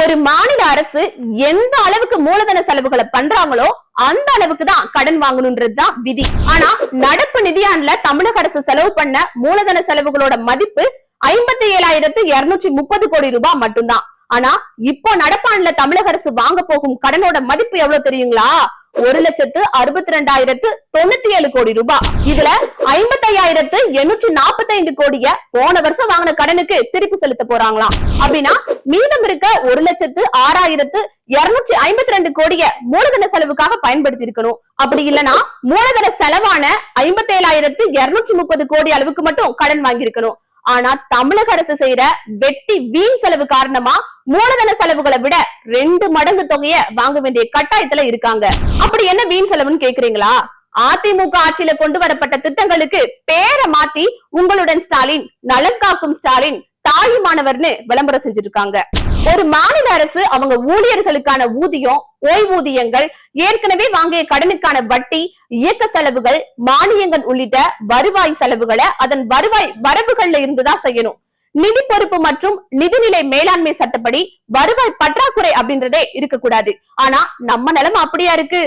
ஒரு மாநில அரசு எந்த அளவுக்கு மூலதன செலவுகளை பண்றாங்களோ அந்த அளவுக்கு தான் கடன் வாங்கணும்ன்றது தான் விதி. ஆனா நடப்பு நிதியாண்டுல தமிழக அரசு செலவு பண்ண மூலதன செலவுகளோட மதிப்பு ஐம்பத்தி ஏழாயிரத்து இருநூற்றி முப்பது கோடி ரூபாய் மட்டும்தான். ஆனா இப்போ நடப்பாண்டுல தமிழக அரசு வாங்க போகும் கடனோட மதிப்பு எவ்வளவு தெரியுங்களா? ஒரு லட்சத்து அறுபத்தி ரெண்டாயிரத்து தொண்ணூத்தி ஏழு கோடி ரூபாய் இதுல ஐம்பத்தி ஐயாயிரத்து எண்ணூற்றி நாற்பத்தி ஐந்து கோடிய போன வருஷம் வாங்கின கடனுக்கு திருப்பி செலுத்த போறாங்களாம். அப்படின்னா மீதம் இருக்க ஒரு லட்சத்து ஆறாயிரத்து இருநூற்றி ஐம்பத்தி ரெண்டு கோடிய மூலதன செலவுக்காக பயன்படுத்தி இருக்கணும் அப்படி இல்லனா மூலதன செலவான ஐம்பத்தி ஏழாயிரத்து இருநூற்றி முப்பது கோடி அளவுக்கு மட்டும் கடன் வாங்கியிருக்கணும். ஆனா தமிழக அரசு செய்யற வெட்டி வீண் செலவு காரணமா மூலதன செலவுகளை விட ரெண்டு மடங்கு தொகையை வாங்க வேண்டிய கட்டாயத்துல இருக்காங்க. அப்படி என்ன வீண் செலவுன்னு கேக்குறீங்களா? அதிமுக ஆட்சியில கொண்டு வரப்பட்ட திட்டங்களுக்கு பேரை மாத்தி உங்களுடன் ஸ்டாலின் நலன் காக்கும் ஸ்டாலின் தாயுமானவர்னு விளம்பரம் செஞ்சுட்டு இருக்காங்க ஒரு மாநில அரசு அவங்க ஊழியர்களுக்கான ஊதியம் ஓய்வூதியங்கள் ஏற்கனவே வாங்கிய கடனுக்கான வட்டி இயக்க செலவுகள் மானியங்கள் உள்ளிட்ட வருவாய் செலவுகளை அதன் வருவாய் வரவுகள்ல இருந்துதான் செய்யணும். நிதி பொறுப்பு மற்றும் நிதிநிலை மேலாண்மை சட்டப்படி வருவாய் பற்றாக்குறை அப்படின்றதே இருக்கக்கூடாது. ஆனா நம்ம நிலைமை அப்படியா இருக்கு?